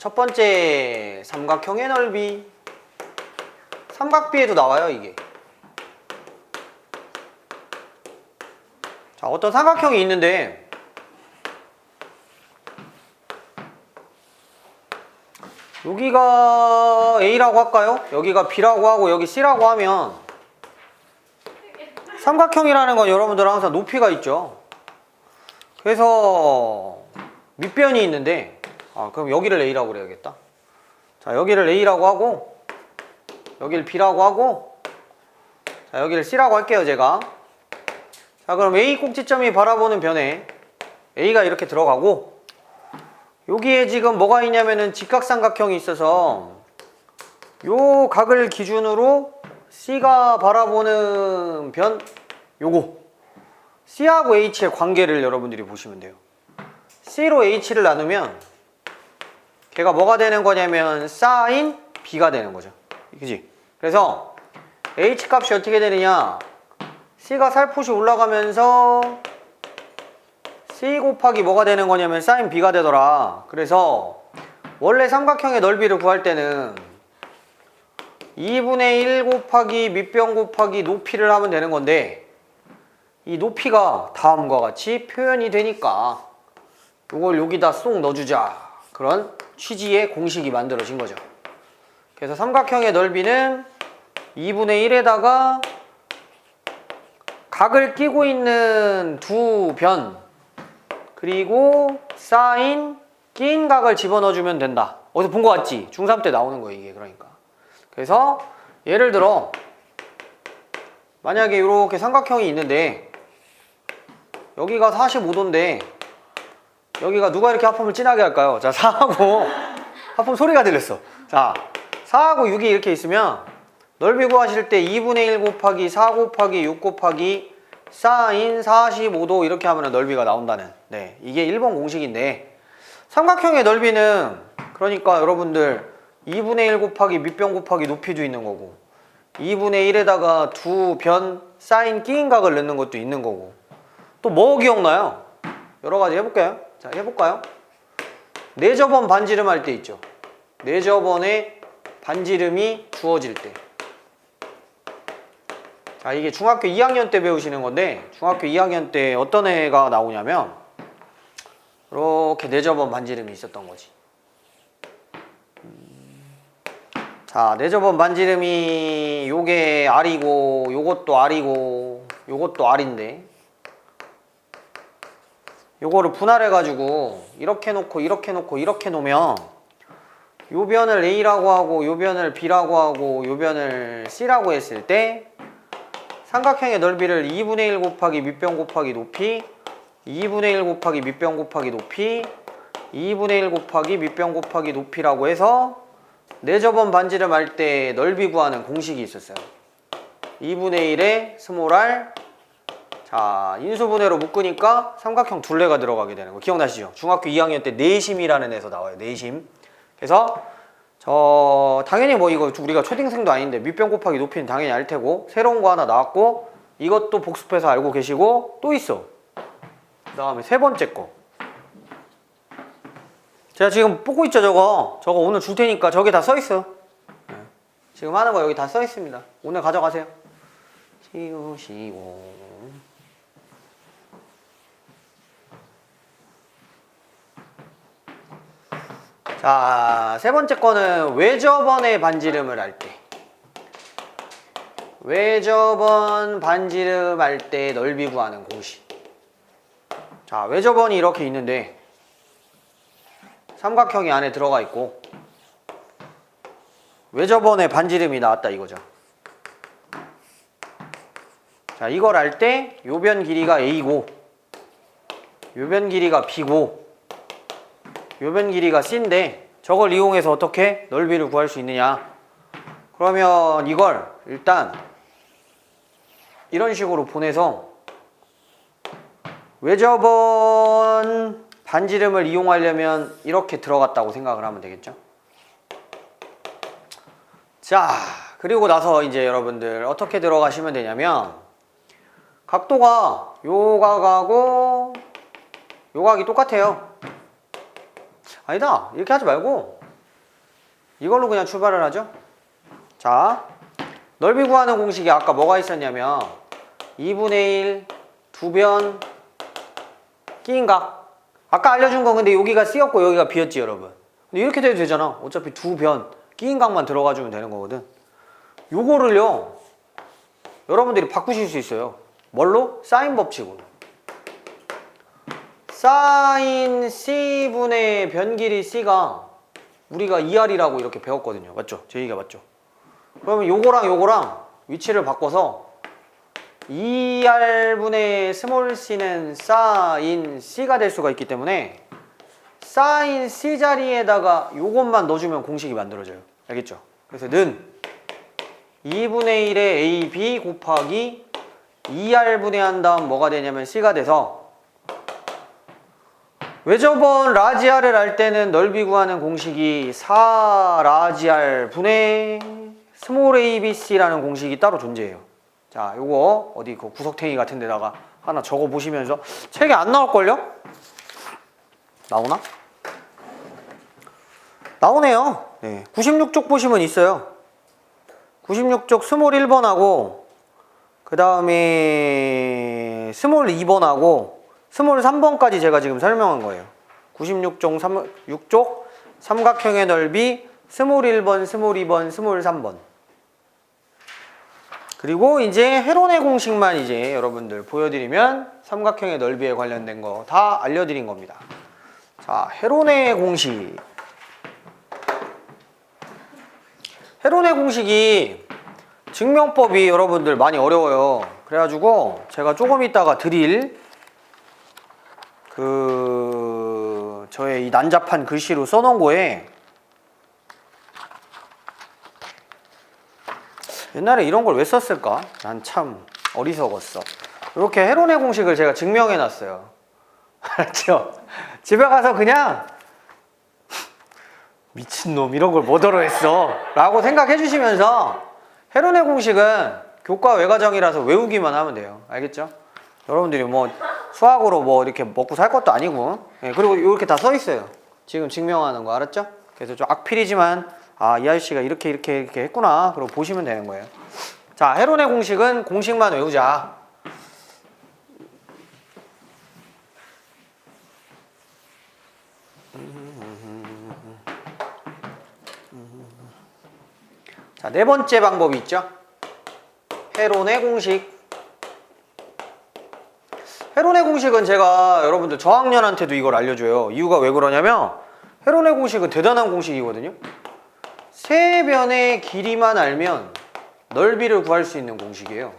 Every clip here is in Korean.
첫 번째 삼각형의 넓이. 삼각비에도 나와요, 이게. 자, 어떤 삼각형이 있는데 여기가 A라고 할까요? 여기가 B라고 하고 여기 C라고 하면 삼각형이라는 건 여러분들 항상 높이가 있죠. 그래서 밑변이 있는데 아 그럼 여기를 A라고 그래야겠다. 자 여기를 A라고 하고 여기를 B라고 하고 자 여기를 C라고 할게요 제가. 자 그럼 A 꼭지점이 바라보는 변에 A가 이렇게 들어가고 여기에 지금 뭐가 있냐면은 직각삼각형이 있어서 요 각을 기준으로 C가 바라보는 변 요거 C하고 H의 관계를 여러분들이 보시면 돼요. C로 H를 나누면 걔가 뭐가 되는 거냐면 사인 B가 되는 거죠. 그지? 그래서 H 값이 어떻게 되느냐? C가 살포시 올라가면서 C 곱하기 뭐가 되는 거냐면 사인 B가 되더라. 그래서 원래 삼각형의 넓이를 구할 때는 2분의 1 곱하기 밑변 곱하기 높이를 하면 되는 건데 이 높이가 다음과 같이 표현이 되니까 이걸 여기다 쏙 넣어주자 그런 취지의 공식이 만들어진 거죠. 그래서 삼각형의 넓이는 2분의 1에다가 각을 끼고 있는 두 변 그리고 사인 낀 각을 집어넣어주면 된다. 어디서 본 거 같지? 중3 때 나오는 거예요 이게 그러니까. 그래서 예를 들어 만약에 이렇게 삼각형이 있는데 여기가 45도인데 여기가 누가 이렇게 하품을 진하게 할까요? 자 4하고 하품 소리가 들렸어 자 4하고 6이 이렇게 있으면 넓이 구하실 때 2분의 1 곱하기 4 곱하기 6 곱하기 사인 45도 이렇게 하면 넓이가 나온다는 네 이게 1번 공식인데 삼각형의 넓이는 그러니까 여러분들 2분의 1 곱하기 밑변 곱하기 높이도 있는 거고 2분의 1에다가 두 변 사인 끼인 각을 넣는 것도 있는 거고 또 뭐 기억나요? 여러 가지 해볼까요? 자 해볼까요? 내저번 반지름 할 때 있죠 내저번에 반지름이 주어질 때 자, 이게 중학교 2학년 때 배우시는 건데, 중학교 2학년 때 어떤 애가 나오냐면, 이렇게 내저번 반지름이 있었던 거지. 음. 자, 내저번 반지름이 요게 R이고, 요것도 R이고, 요것도 R인데, 요거를 분할해가지고, 이렇게 놓고, 이렇게 놓고, 이렇게 놓으면, 요 변을 A라고 하고, 요 변을 B라고 하고, 요 변을 C라고 했을 때, 삼각형의 넓이를 2분의 1 곱하기 밑변 곱하기 높이 2분의 1 곱하기 밑변 곱하기 높이 2분의 1 곱하기 밑변 곱하기 높이라고 해서 내저번 반지름 할 때 넓이 구하는 공식이 있었어요. 2분의 1에 스몰 r 자 인수분해로 묶으니까 삼각형 둘레가 들어가게 되는 거. 기억나시죠? 중학교 2학년 때 내심이라는 애에서 나와요 내심. 그래서 저 당연히 뭐 이거 우리가 초딩생도 아닌데 밑변 곱하기 높이는 당연히 알 테고 새로운 거 하나 나왔고 이것도 복습해서 알고 계시고 또 있어. 그 다음에 세 번째 거. 제가 지금 뽑고 있죠 저거? 저거 오늘 줄 테니까 저기 다 써 있어. 네. 지금 하는 거 여기 다 써 있습니다. 오늘 가져가세요. 시우시오 자, 세 번째 거는 외저번의 반지름을 할 때. 외저번 반지름 할때 넓이 구하는 공식. 자, 외저번이 이렇게 있는데 삼각형이 안에 들어가 있고 외저번의 반지름이 나왔다 이거죠. 자, 이걸 할때 요변 길이가 A고 요변 길이가 B고 요변 길이가 C인데 저걸 이용해서 어떻게 넓이를 구할 수 있느냐. 그러면 이걸 일단 이런 식으로 보내서 외접원 반지름을 이용하려면 이렇게 들어갔다고 생각을 하면 되겠죠? 자 그리고 나서 이제 여러분들 어떻게 들어가시면 되냐면 각도가 요 각하고 요 각이 똑같아요 아니다 이렇게 하지 말고 이걸로 그냥 출발을 하죠. 자, 넓이 구하는 공식이 아까 뭐가 있었냐면 2분의 1 두변 끼인 각. 아까 알려준 건 근데 여기가 C였고 여기가 B였지 여러분. 근데 이렇게 돼도 되잖아. 어차피 두변 끼인 각만 들어가주면 되는 거거든. 요거를요. 여러분들이 바꾸실 수 있어요. 뭘로? 사인 법칙으로. 사인 C분의 변길이 C가 우리가 2R이라고 이렇게 배웠거든요. 맞죠? 제 얘기가 맞죠? 그러면 요거랑 요거랑 위치를 바꿔서 2R분의 스몰 c는 사인 C가 될 수가 있기 때문에 사인 C 자리에다가 요것만 넣어주면 공식이 만들어져요. 알겠죠? 그래서 는 2분의 1의 AB 곱하기 2R분의 한 다음 뭐가 되냐면 C가 돼서 왜 저번 라지알을 할 때는 넓이 구하는 공식이 4 라지알 분의 스몰 abc라는 공식이 따로 존재해요. 자, 요거 어디 그 구석탱이 같은 데다가 하나 적어 보시면서 책에 안 나올걸요? 나오나? 나오네요. 네. 96쪽 보시면 있어요. 96쪽 스몰 1번하고 그 다음에 스몰 2번하고 스몰 3번까지 제가 지금 설명한 거예요. 96쪽 3, 6쪽 삼각형의 넓이 스몰 1번, 스몰 2번, 스몰 3번. 그리고 이제 헤론의 공식만 이제 여러분들 보여드리면 삼각형의 넓이에 관련된 거 다 알려드린 겁니다. 자, 헤론의 공식. 헤론의 공식이 증명법이 여러분들 많이 어려워요. 그래가지고 제가 조금 있다가 드릴 그 저의 이 난잡한 글씨로 써놓은 거에 옛날에 이런 걸 왜 썼을까? 난 참 어리석었어. 이렇게 헤론의 공식을 제가 증명해 놨어요. 알았죠? 집에 가서 그냥 미친놈 이런 걸 뭐더러 했어 라고 생각해 주시면서 헤론의 공식은 교과 외과정이라서 외우기만 하면 돼요. 알겠죠? 여러분들이 뭐 수학으로 뭐 이렇게 먹고 살 것도 아니고 예, 그리고 이렇게 다 써 있어요. 지금 증명하는 거 알았죠? 그래서 좀 악필이지만 아 이 아저씨가 이렇게 이렇게 이렇게 했구나 그러고 보시면 되는 거예요. 자 헤론의 공식은 공식만 외우자. 자 네 번째 방법이 있죠. 헤론의 공식. 헤론의 공식은 제가 여러분들 저학년한테도 이걸 알려줘요. 이유가 왜 그러냐면 헤론의 공식은 대단한 공식이거든요. 세 변의 길이만 알면 넓이를 구할 수 있는 공식이에요.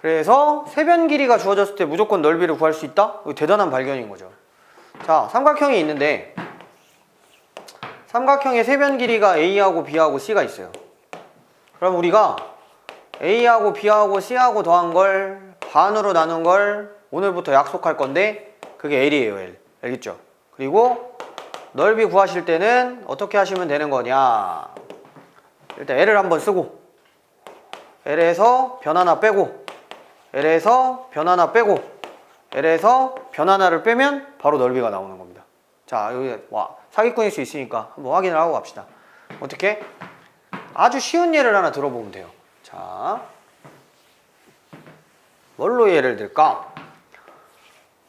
그래서 세 변 길이가 주어졌을 때 무조건 넓이를 구할 수 있다? 대단한 발견인 거죠. 자, 삼각형이 있는데 삼각형의 세변 길이가 A하고 B하고 C가 있어요. 그럼 우리가 A하고 B하고 C하고 더한 걸 반으로 나눈 걸 오늘부터 약속할 건데 그게 L이에요, L. 알겠죠? 그리고 넓이 구하실 때는 어떻게 하시면 되는 거냐? 일단 L을 한번 쓰고 L에서 변 하나 빼고 L에서 변 하나 빼고 L에서 변 하나를 빼면 바로 넓이가 나오는 겁니다. 자, 여기 와 사기꾼일 수 있으니까 한번 확인을 하고 갑시다. 어떻게? 아주 쉬운 예를 하나 들어보면 돼요. 자, 뭘로 예를 들까?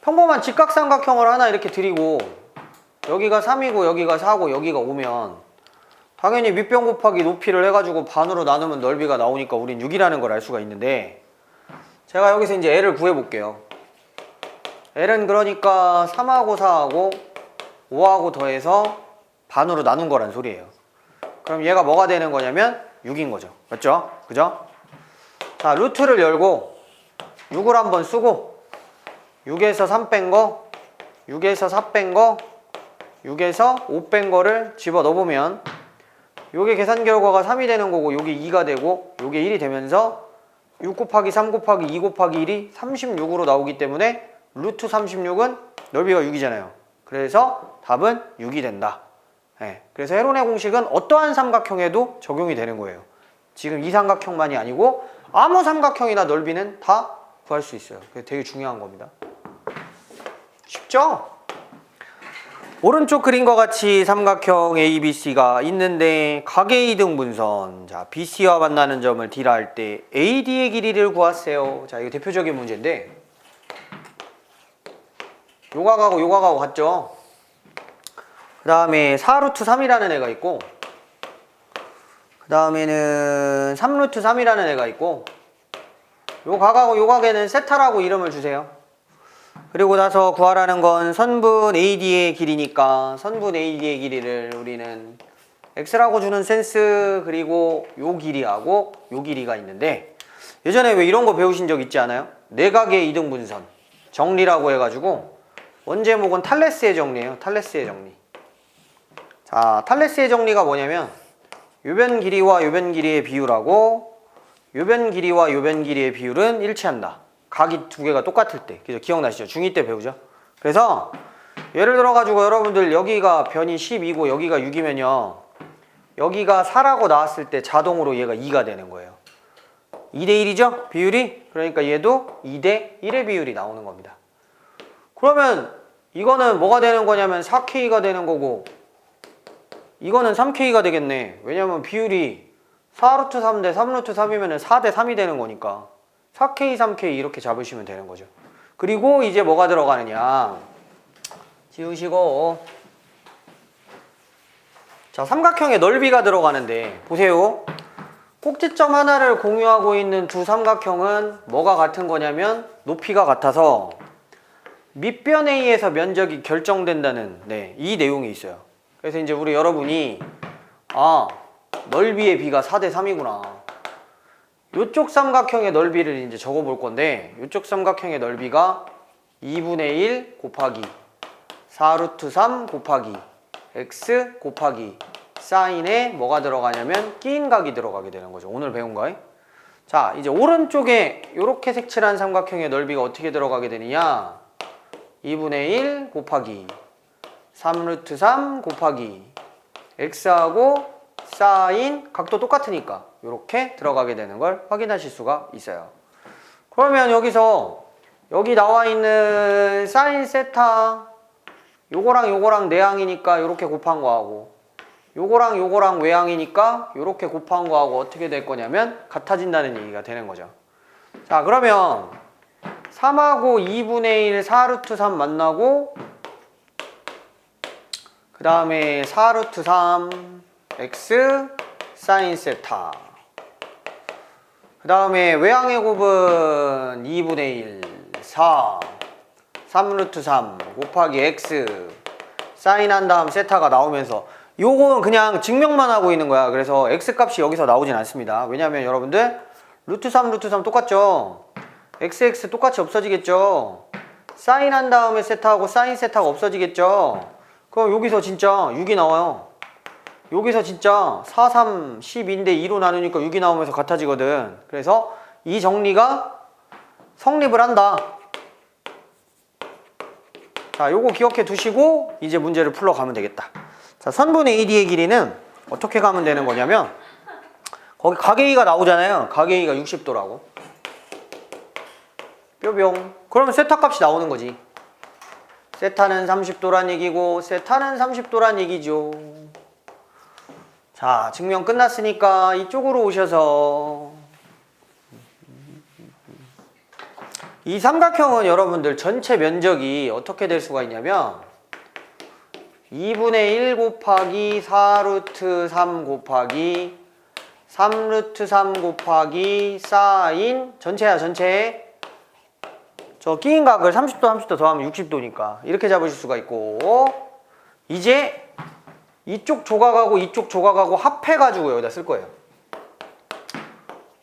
평범한 직각삼각형을 하나 이렇게 드리고 여기가 3이고 여기가 4고 여기가 5면 당연히 밑변 곱하기 높이를 해가지고 반으로 나누면 넓이가 나오니까 우린 6이라는 걸 알 수가 있는데 제가 여기서 이제 L을 구해볼게요. L은 그러니까 3하고 4하고 5하고 더해서 반으로 나눈 거란 소리예요. 그럼 얘가 뭐가 되는 거냐면 6인 거죠. 맞죠? 그죠? 자, 루트를 열고 6을 한번 쓰고 6에서 3 뺀 거, 6에서 4 뺀 거, 6에서 5 뺀 거를 집어 넣어보면 요게 계산 결과가 3이 되는 거고 요게 2가 되고 요게 1이 되면서 6 곱하기 3 곱하기 2 곱하기 1이 36으로 나오기 때문에 루트 36은 넓이가 6이잖아요. 그래서 답은 6이 된다. 예, 그래서 헤론의 공식은 어떠한 삼각형에도 적용이 되는 거예요. 지금 이 삼각형만이 아니고 아무 삼각형이나 넓이는 다 구할 수 있어요. 그게 되게 중요한 겁니다. 쉽죠? 오른쪽 그림과 같이 삼각형 ABC가 있는데 각의 이등분선 자 BC와 만나는 점을 D라 할 때 AD의 길이를 구하세요. 자 이거 대표적인 문제인데 요각하고 요각하고 같죠? 그 다음에 4루트 3이라는 애가 있고 그 다음에는 3루트 3이라는 애가 있고 요 각하고 요 각에는 세타라고 이름을 주세요. 그리고 나서 구하라는 건 선분 AD의 길이니까 선분 AD의 길이를 우리는 X라고 주는 센스 그리고 요 길이하고 요 길이가 있는데 예전에 왜 이런 거 배우신 적 있지 않아요? 내각의 이등분선 정리라고 해가지고 원제목은 탈레스의 정리예요 탈레스의 정리 자 탈레스의 정리가 뭐냐면 요변 길이와 요변 길이의 비율하고 요변 길이와 요변 길이의 비율은 일치한다. 각이 두 개가 똑같을 때. 그죠? 기억나시죠? 중2 때 배우죠? 그래서 예를 들어 가지고 여러분들 여기가 변이 12고 여기가 6이면요. 여기가 4라고 나왔을 때 자동으로 얘가 2가 되는 거예요. 2대 1이죠? 비율이? 그러니까 얘도 2대 1의 비율이 나오는 겁니다. 그러면 이거는 뭐가 되는 거냐면 4K가 되는 거고 이거는 3K가 되겠네. 왜냐면 비율이 4루트 3대 3루트 3이면 4대 3이 되는 거니까 4K, 3K 이렇게 잡으시면 되는 거죠. 그리고 이제 뭐가 들어가느냐. 지우시고 자 삼각형의 넓이가 들어가는데 보세요. 꼭지점 하나를 공유하고 있는 두 삼각형은 뭐가 같은 거냐면 높이가 같아서 밑변에 의해서 면적이 결정된다는 네, 이 내용이 있어요. 그래서 이제 우리 여러분이 아 넓이의 비가 4대 3이구나. 이쪽 삼각형의 넓이를 이제 적어 볼 건데 이쪽 삼각형의 넓이가 2분의 1 곱하기 4루트 3 곱하기 x 곱하기 사인에 뭐가 들어가냐면 끼인 각이 들어가게 되는 거죠. 오늘 배운 거에. 자, 이제 오른쪽에 이렇게 색칠한 삼각형의 넓이가 어떻게 들어가게 되느냐? 2분의 1 곱하기 3루트 3 곱하기 x하고 사인 각도 똑같으니까 이렇게 들어가게 되는 걸 확인하실 수가 있어요. 그러면 여기서 여기 나와 있는 사인 세타 요거랑 요거랑 내항이니까 이렇게 곱한 거하고 요거랑 요거랑 외항이니까 이렇게 곱한 거하고 어떻게 될 거냐면 같아진다는 얘기가 되는 거죠. 자 그러면 3하고 2분의 1 4루트 3 만나고 그 다음에 4루트 3 x 사인 세타 그 다음에 외항의 곱은 2분의 1 4 3루트 3 곱하기 x 사인한 다음 세타가 나오면서 요건 그냥 증명만 하고 있는 거야. 그래서 x 값이 여기서 나오진 않습니다. 왜냐면 여러분들 루트 3 루트 3 똑같죠? Xx 똑같이 없어지겠죠? 사인한 다음에 세타하고 사인 세타가 없어지겠죠? 그럼 여기서 진짜 6이 나와요 여기서 진짜 4, 3, 12인데 2로 나누니까 6이 나오면서 같아지거든. 그래서 이 정리가 성립을 한다. 자, 요거 기억해 두시고 이제 문제를 풀러 가면 되겠다. 자, 선분 AD의 길이는 어떻게 가면 되는 거냐면 거기 가계이가 나오잖아요. 가계이가 60도라고. 뾰병. 그러면 세타 값이 나오는 거지. 세타는 30도란 얘기고 세타는 30도란 얘기죠. 자, 증명 끝났으니까 이쪽으로 오셔서. 이 삼각형은 여러분들 전체 면적이 어떻게 될 수가 있냐면 2분의 1 곱하기 4루트 3 곱하기 3루트 3 곱하기 사인 전체야 전체. 저 끼인 각을 30도 30도 더하면 60도니까 이렇게 잡으실 수가 있고. 이제 이쪽 조각하고 이쪽 조각하고 합해가지고 여기다 쓸 거예요.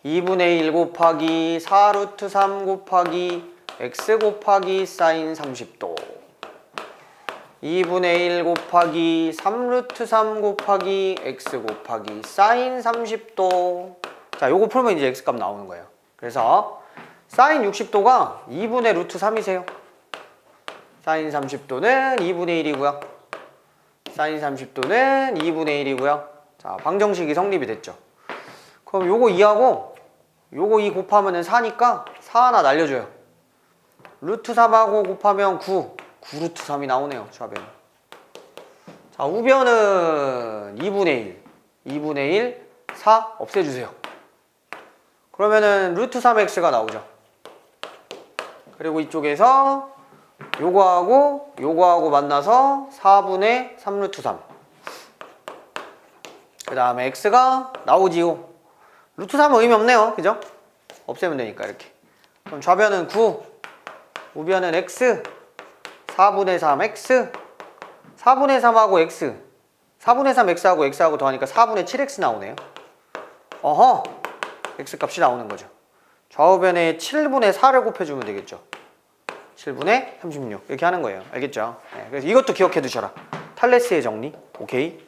2분의 1 곱하기 4 루트 3 곱하기 x 곱하기 사인 30도 2분의 1 곱하기 3 루트 3 곱하기 x 곱하기 사인 30도 자 요거 풀면 이제 x 값 나오는 거예요. 그래서 사인 60도가 2분의 루트 3이세요. 사인 30도는 2분의 1이고요. 사인 30도는 2분의 1이고요. 자, 방정식이 성립이 됐죠. 그럼 요거 2하고 요거 2 곱하면 은 4니까 4 하나 날려줘요. 루트 3하고 곱하면 9. 9루트 3이 나오네요. 좌변. 자, 우변은 2분의 1, 2분의 1, 4 없애주세요. 그러면은 루트 3x가 나오죠. 그리고 이쪽에서 요거하고 요거하고 만나서 4분의 3루트 3. 그 다음에 x가 나오지요. 루트 3은 의미 없네요. 그죠? 없애면 되니까 이렇게. 그럼 좌변은 9, 우변은 x, 4분의 3 x, 4분의 3하고 x, 4분의 3 x하고 x하고 더하니까 4분의 7x 나오네요. 어허, x 값이 나오는 거죠. 좌우변에 7분의 4를 곱해주면 되겠죠. 7분의 36 이렇게 하는 거예요. 알겠죠? 네, 그래서 이것도 기억해 두셔라. 탈레스의 정리. 오케이.